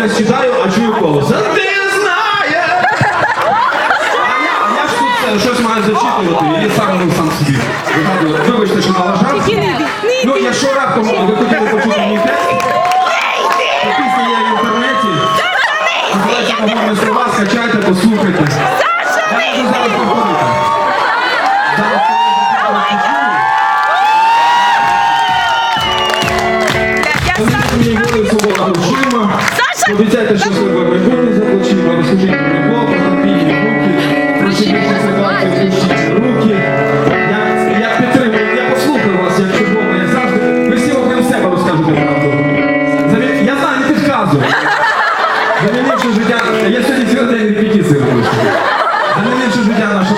я читаю, а чую колос. А ти знаєш! А я, ж тут е, щось маю зачитувати, і сам ну, сам собі. Вибачте, що налажав. Ну, я якщо раптом ви хотіли почути мій текст, пісня є в інтернеті. Називається «Погодні слова», скачайте, послухайте. Давайте зараз походите. Обіцяйте щасливе майбутнє за плечима, розкажіть про любов, про руки, про сім'ї закладайте душі руки. Я, я підтримую, я послухаю вас, як червоно, як завжди. Ви всі окрім себе розкажете правду. Замі- Я знаю, не підказую. Замінивши життя, я сьогодні цілий день репетиції роблю. Замінивши життя наше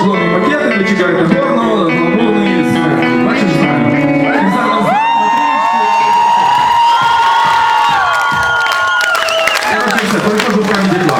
только руками дела.